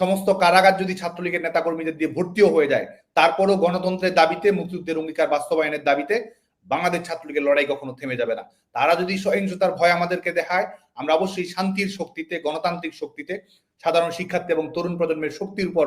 সমস্ত কারাগার যদি ছাত্রলীগের নেতাকর্মীদের দিয়ে ভর্তিও হয়ে যায়, তারপরেও গণতন্ত্রের দাবিতে, মুক্তিযুদ্ধের অঙ্গীকার বাস্তবায়নের দাবিতে বাংলাদেশ ছাত্রলীগের লড়াই কখনো থেমে যাবে না। তারা যদি সহিংসতার ভয় আমাদেরকে দেখায়, আমরা অবশ্যই শান্তির শক্তিতে, গণতান্ত্রিক শক্তিতে, সাধারণ শিক্ষার্থী এবং তরুণ প্রজন্মের শক্তির উপর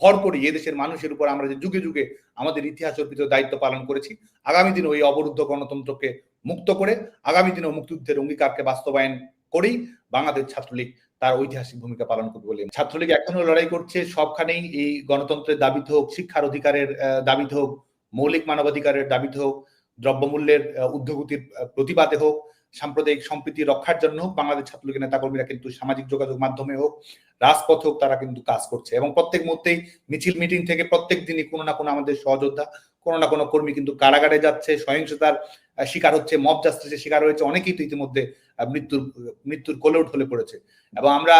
ভর করি এদেশের মানুষের উপর আমরা যে যুগে যুগে আমাদের ইতিহাস অর্পিত দায়িত্ব পালন করেছি, আগামী দিনে ওই অবরুদ্ধ গণতন্ত্রকে মুক্ত করে, আগামী দিনে মুক্তিযুদ্ধের অঙ্গীকারকে বাস্তবায়ন করেই বাংলাদেশ ছাত্রলীগ তার ঐতিহাসিক ভূমিকা পালন করবে বলে ছাত্রলীগ এখনও লড়াই করছে, সবখানেই এই গণতন্ত্রের দাবিতে হোক, শিক্ষার অধিকারের দাবিতে হোক, মৌলিক মানবাধিকারের দাবিতে হোক, দ্রব্যমূল্যের ঊর্ধ্বগতির প্রতিবাদে হোক, সাম্প্রদায়িক সম্প্রীতি রক্ষার জন্য হোক, বাংলাদেশ ছাত্রলীগের নেতাকর্মীরা কিন্তু সামাজিক যোগাযোগ মাধ্যমে হোক, রাজপথ হোক, তারা কিন্তু কাজ করছে। এবং প্রত্যেক মুহূর্তেই মিছিল, মিটিং থেকে প্রত্যেক দিনই কোনো না কোনো আমাদের সহযোদ্ধা, কোনো না কোনো কর্মী কিন্তু কারাগারে যাচ্ছে, সহিংসতার শিকার হচ্ছে, মব জাস্টিসের শিকার হয়েছে, অনেকেই তো ইতিমধ্যে মৃত্যুর মৃত্যুর কোলেও ঢলে পড়েছে। এবং আমরা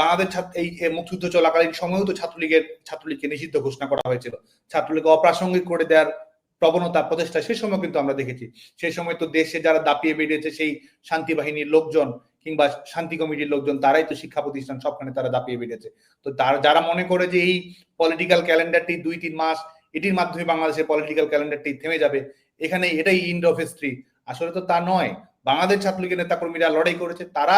বাংলাদেশ এই মুক্তিযুদ্ধ চলাকালীন সময়েও তো ছাত্রলীগের, ছাত্রলীগকে নিষিদ্ধ ঘোষণা করা হয়েছিল। ছাত্রলীগকে অপ্রাসঙ্গিক করে দেওয়ার প্রবণতা, প্রচেষ্টা সেই সময় কিন্তু আমরা দেখেছি। সেই সময় তো দেশে যারা দাপিয়ে বেরিয়েছে, সেই শান্তি বাহিনীর লোকজন কিংবা শান্তি কমিটির লোকজন, তারাই তো শিক্ষা প্রতিষ্ঠান সবখানে তারা দাপিয়ে বেরিয়েছে। তো তার, যারা মনে করে যে এই পলিটিক্যাল ক্যালেন্ডারটি দুই, তিন মাস, এটির মাধ্যমে বাংলাদেশের পলিটিক্যাল ক্যালেন্ডারটি থেমে যাবে এখানে এটাই ইন্ড অফ হিস্ট্রি আসলে তো তা নয়। বাংলাদেশ ছাত্রলীগের নেতাকর্মীরা লড়াই করেছে, তারা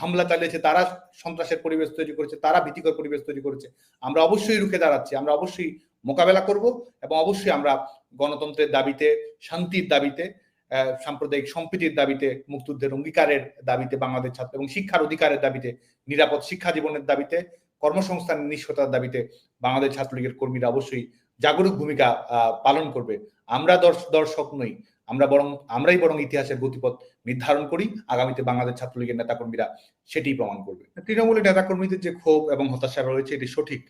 হামলা চালিয়েছে, তারা সন্ত্রাসের পরিবেশ তৈরি করেছে, তারা ভীতিকর পরিবেশ তৈরি করেছে। আমরা অবশ্যই রুখে দাঁড়াচ্ছি, আমরা অবশ্যই মোকাবেলা করব এবং অবশ্যই আমরা গণতন্ত্রের দাবিতে, শান্তির দাবিতে সাম্প্রদায়িক সম্প্রীতির দাবিতে, মুক্তিযুদ্ধের অঙ্গীকারের দাবিতে বাংলাদেশ ছাত্র এবং শিক্ষার অধিকারের দাবিতে, নিরাপদ শিক্ষা জীবনের দাবিতে, কর্মসংস্থান নিষ্ঠতার দাবিতে বাংলাদেশ ছাত্রলীগের কর্মীরা অবশ্যই জাগরুক ভূমিকা পালন করবে। আমরা দর্শক নই। আমরা বরং, আমরাই বরং ইতিহাসের গতিপথ নির্ধারণ করি। আগামীতে বাংলাদেশ ছাত্রলীগের নেতাকর্মীরা সেটি প্রমাণ করবে। তৃণমূলের নেতাকর্মীদের যে ক্ষোভ এবং হতাশা রয়েছে, এটি সঠিক।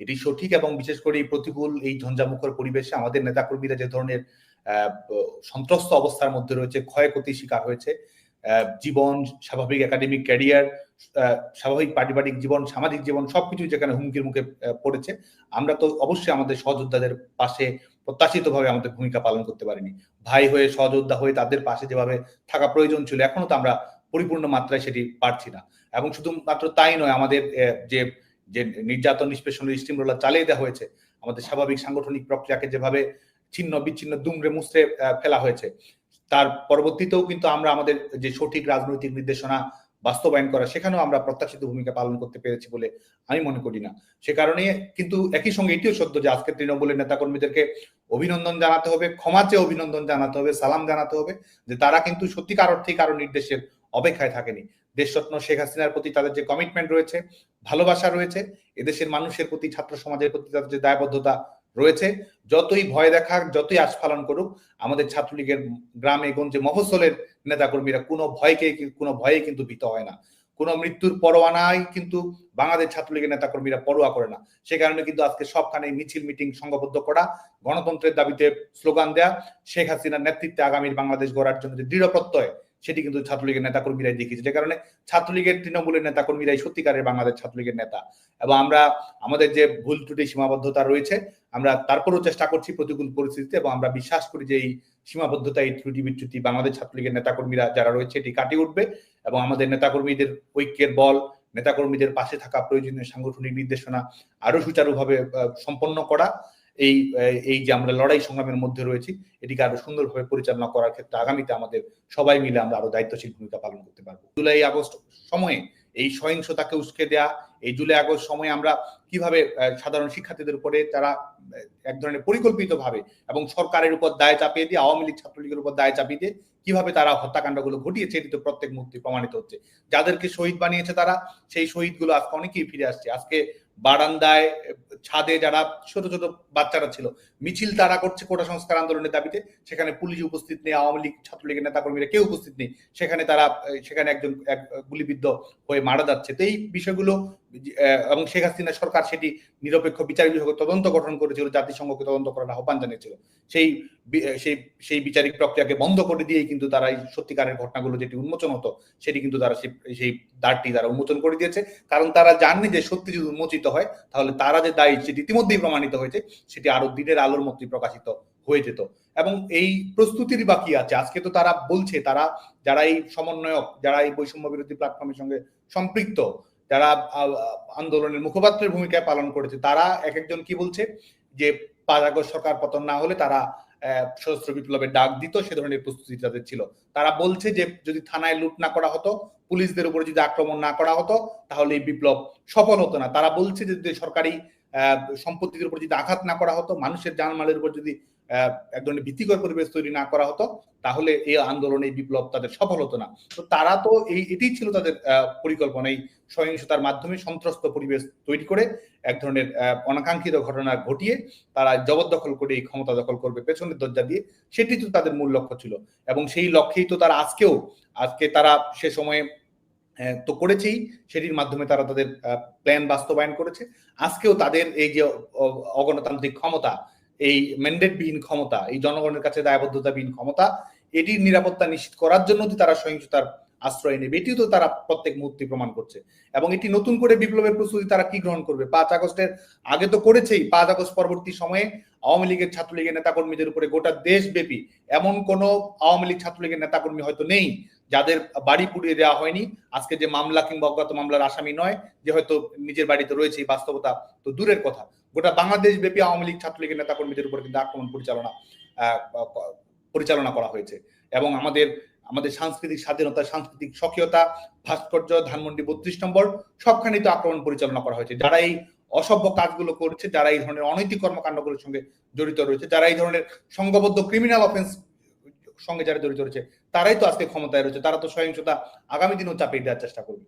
এটি সঠিক এবং বিশেষ করে এই প্রতিকূল, এই ঝঞ্ঝামুখর পরিবেশে আমাদের নেতাকর্মীরা যে ধরনের সন্ত্রস্ত অবস্থার মধ্যে রয়েছে, ক্ষয়ক্ষতির শিকার হয়েছে জীবন, স্বাভাবিক একাডেমিক ক্যারিয়ার স্বাভাবিক পারিবারিক জীবন, সামাজিক জীবন সবকিছু যেখানে হুমকির মুখে পড়েছে, আমরা তো অবশ্যই আমাদের সহযোদ্ধাদের পাশে প্রত্যাশিতভাবে আমাদের ভূমিকা পালন করতে পারিনি। ভাই হয়ে, সহযোদ্ধা হয়ে তাদের পাশে যেভাবে থাকা প্রয়োজন ছিল এখনও তো আমরা পরিপূর্ণ মাত্রায় সেটি পারছি না। এবং শুধুমাত্র তাই নয়, আমাদের যে যে নির্যাতন নিষ্পেষণের স্টিম রোলার চালিয়ে দেওয়া হয়েছে, আমাদের স্বাভাবিক সাংগঠনিক প্রক্রিয়াকে যেভাবে ছিন্ন, বিচ্ছিন্ন, দুমড়ে মুছড়ে ফেলা হয়েছে, তার পরবর্তীতেও কিন্তু আমরা আমাদের যে সঠিক রাজনৈতিক নির্দেশনা বাস্তবায়ন করা, সেখানেও আমরা প্রত্যাশিত ভূমিকা পালন করতে পেরেছি বলে আমি মনে করি না। সে কারণে কিন্তু একই সঙ্গে এটিও সত্য যে আজকে তৃণমূলের নেতাকর্মীদেরকে অভিনন্দন জানাতে হবে, ক্ষমা চেয়ে অভিনন্দন জানাতে হবে, সালাম জানাতে হবে যে তারা কিন্তু সত্যিকার অর্থে কারও নির্দেশের অপেক্ষায় থাকেনি। দেশরত্ন শেখ হাসিনার প্রতি তাদের যে কমিটমেন্ট রয়েছে, ভালোবাসা রয়েছে, এদেশের মানুষের প্রতি, ছাত্র সমাজের প্রতি তাদের যে দায়বদ্ধতা রয়েছে। যতই ভয় দেখাক, যতই আস্ফালন করুক, আমাদের ছাত্রলীগের গ্রামে গঞ্জে মফসলের নেতাকর্মীরা কোনো ভয়কে কোনো ভয়ে কিন্তু ভীত হয় না। কোনো মৃত্যুর পরোয়ানাই কিন্তু বাংলাদেশ ছাত্রলীগের নেতাকর্মীরা পরোয়া করে না। সে কারণে কিন্তু আজকে সবখানে মিছিল, মিটিং সংঘবদ্ধ করা, গণতন্ত্রের দাবিতে স্লোগান দেয়া, শেখ হাসিনার নেতৃত্বে আগামীর বাংলাদেশ গড়ার জন্য যে দৃঢ় প্রত্যয় সেটি কিন্তু ছাত্রলীগের নেতাকর্মীরাই দেখিয়েছে। যে কারণে ছাত্রলীগের তৃণমূলের নেতাকর্মীরাই সত্যিকারের বাংলাদেশ ছাত্রলীগের নেতা। এবং আমরা, আমাদের যে ভুল ত্রুটি, সীমাবদ্ধতা রয়েছে, আমরা তারপরেও চেষ্টা করছি প্রতিকূল পরিস্থিতিতে এবং আমরা বিশ্বাস করি যে এই সীমাবদ্ধতা, এই ত্রুটি বিচ্যুতি বাংলাদেশ ছাত্রলীগের নেতাকর্মীরা যারা রয়েছে, এটি কাটিয়ে উঠবে এবং আমাদের নেতাকর্মীদের ঐক্যের বল, নেতাকর্মীদের পাশে থাকা প্রয়োজনীয় সাংগঠনিক নির্দেশনা আরও সুচারুভাবে সম্পন্ন করা এই এই যে আমরা লড়াই সংগ্রামের মধ্যে রয়েছি, এটিকে আরও সুন্দরভাবে পরিচালনা করার ক্ষেত্রে আগামীতে আমাদের সবাই মিলে আমরা আরও দায়িত্বশীল ভূমিকা পালন করতে পারব। জুলাই আগস্ট সময়ে এই সহিংসতাকে উস্কে দেয়া, এই জুলাই আগস্ট সময়ে আমরা কীভাবে সাধারণ শিক্ষার্থীদের উপরে তারা এক ধরনের পরিকল্পিত ভাবে এবং সরকারের উপর দায় চাপিয়ে দিয়ে, আওয়ামী লীগ ছাত্রলীগের উপর দায় চাপিয়ে দিয়ে কীভাবে তারা হত্যাকাণ্ডগুলো ঘটিয়েছে, এটি তো প্রত্যেক মুহূর্তে প্রমাণিত হচ্ছে। যাদেরকে শহীদ বানিয়েছে তারা, সেই শহীদগুলো আজকে অনেকেই ফিরে আসছে। আজকে বারান্দায়, ছাদে যারা ছোট ছোট বাচ্চারা ছিল, মিছিল তারা করছে কোটা সংস্কার আন্দোলনের দাবিতে। সেখানে পুলিশ উপস্থিত নেই, আওয়ামী লীগ ছাত্রলীগের নেতাকর্মীরা কেউ উপস্থিত নেই। সেখানে তারা, সেখানে একজন, এক গুলিবিদ্ধ হয়ে মারা যাচ্ছে। তো এই বিষয়গুলো এবং শেখ হাসিনা সরকার সেটি নিরপেক্ষ বিচার বিভাগ তদন্ত গঠন করেছিল, জাতিসংঘকে তদন্ত করার আহ্বান জানিয়েছিল। সেই সেই সেই বিচারিক প্রক্রিয়াকে বন্ধ করে দিয়েই কিন্তু তারা এই সত্যিকারের ঘটনাগুলো যেটি উন্মোচন হতো, সেটি কিন্তু তারা সেই দ্বারটি তারা উন্মোচন করে দিয়েছে। কারণ তারা জাননি যে সত্যি যদি উন্মোচিত হয়, তাহলে তারা যে দায়ী সেটি ইতিমধ্যেই প্রমাণিত হয়েছে, সেটি আরও দিনের আলোর মতোই প্রকাশিত হয়ে যেত। এবং এই প্রস্তুতির বাকি আছে। আজকে তো তারা বলছে, তারা, যারা এই সমন্বয়ক, যারা এই বৈষম্য বিরোধী প্ল্যাটফর্মের সঙ্গে সম্পৃক্ত যারা আন্দোলনের মুখপাত্রের ভূমিকায় পালন করেছে, তারা এক একজন কি বলছে? যে পাঁচ সরকার পতন না হলে তারা সশস্ত্র বিপ্লবের ডাক দিত, সে ধরনের প্রস্তুতি তাদের ছিল। তারা বলছে যে যদি থানায় লুট না করা হতো, পুলিশদের উপরে যদি আক্রমণ না করা হতো, তাহলে এই বিপ্লব সফল হতো না। তারা বলছে যে সরকারি সম্পত্তির উপর যদি আঘাত না করা হতো, মানুষের জানমালের উপর যদি এক ধরনের ভীতিকর পরিবেশ তৈরি না করা হতো, তাহলে এই আন্দোলন, এই বিপ্লব তাদের সফল হতো না। তো তারা তো এই, এটাই ছিল তাদের পরিকল্পনা, এই সহিংসতার মাধ্যমে সন্ত্রস্ত পরিবেশ তৈরি করে এক ধরনের অনাকাঙ্ক্ষিত ঘটনা ঘটিয়ে তারা জবরদখল করে এই ক্ষমতা দখল করবে, পেছনের দরজা দিয়ে। সেটি তো তাদের মূল লক্ষ্য ছিল। এবং সেই লক্ষ্যেই তো তারা আজকেও, আজকে তারা সে সময়ে তো করেছেই, সেটির মাধ্যমে তারা তাদের প্ল্যান বাস্তবায়ন করেছে। আজকেও তাদের এই যে অগণতান্ত্রিক ক্ষমতা এই ম্যান্ডেটবিহীন ক্ষমতা, এই জনগণের কাছে দায়বদ্ধতাবিহীন ক্ষমতা এটির নিরাপত্তা নিশ্চিত করার জন্য তারা সহিংসতার আশ্রয় নেবে, এটিও তো তারা প্রত্যেক মুহূর্তে প্রমাণ করছে। এবং এটি নতুন করে বিপ্লবের প্রস্তুতি তারা কি গ্রহণ করবে? পাঁচ আগস্টের আগে তো করেছেই, পাঁচ আগস্ট পরবর্তী সময়ে আওয়ামী লীগের ছাত্রলীগের নেতাকর্মীদের উপরে গোটা দেশব্যাপী এমন কোন আওয়ামী লীগ ছাত্রলীগের নেতাকর্মী হয়তো নেই, যাদের বাড়ি পুড়িয়ে দেওয়া হয়নি। আজকে যে মামলা কিংবা অজ্ঞাত মামলার আসামি নয়, যে হয়তো নিজের বাড়িতে রয়েছে, এই বাস্তবতা তো দূরের কথা। গোটা বাংলাদেশ ব্যাপী আওয়ামী লীগ ছাত্রলীগের নেতাকর্মীদের উপর কিন্তু আক্রমণ পরিচালনা পরিচালনা করা হয়েছে। এবং আমাদের আমাদের সাংস্কৃতিক স্বাধীনতা, সাংস্কৃতিক স্বকীয়তা, ভাস্কর্য, ধানমন্ডি বত্রিশ নম্বর সবখানেই তো আক্রমণ পরিচালনা করা হয়েছে। যারা এই অসভ্য কাজগুলো করছে, যারা এই ধরনের অনৈতিক কর্মকাণ্ডগুলোর সঙ্গে জড়িত রয়েছে, যারা এই ধরনের সংঘবদ্ধ ক্রিমিনাল অফেন্স সঙ্গে যারা জড়িত রয়েছে, তারাই তো আজকে ক্ষমতায় রয়েছে। তারা তো সহিংসতা আগামী দিনেও চাপিয়ে দেওয়ার চেষ্টা করবে।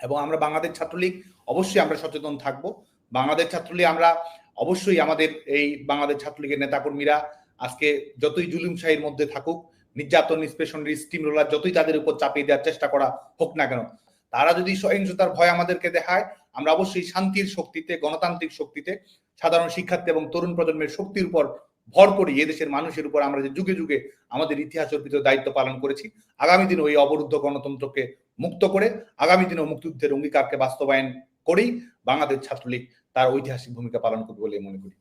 এবং আমরা বাংলাদেশ ছাত্রলীগ, অবশ্যই আমরা সচেতন থাকব। বাংলাদেশ ছাত্রলীগ, আমরা অবশ্যই আমাদের এই বাংলাদেশ ছাত্রলীগের নেতাকর্মীরা আজকে যতই জুলুম শাহীর মধ্যে থাকুক, নির্যাতন নিষ্পেষণের স্টিম রোলার, যতই তাদের উপর চাপিয়ে দেওয়ার চেষ্টা করা হোক না কেন, তারা যদি সহিংসতার ভয় আমাদেরকে দেখায়, আমরা অবশ্যই শান্তির শক্তিতে, গণতান্ত্রিক শক্তিতে, সাধারণ শিক্ষার্থী এবং তরুণ প্রজন্মের শক্তির উপর ভর করি এদেশের মানুষের উপর আমরা যে যুগে যুগে আমাদের ইতিহাস অর্পিত দায়িত্ব পালন করেছি, আগামী দিনে ওই অবরুদ্ধ গণতন্ত্রকে মুক্ত করে, আগামী দিনে মুক্তিযুদ্ধের অঙ্গীকারকে বাস্তবায়ন করেই বাংলাদেশ ছাত্রলীগ তার ঐতিহাসিক ভূমিকা পালন করবে বলে মনে করি।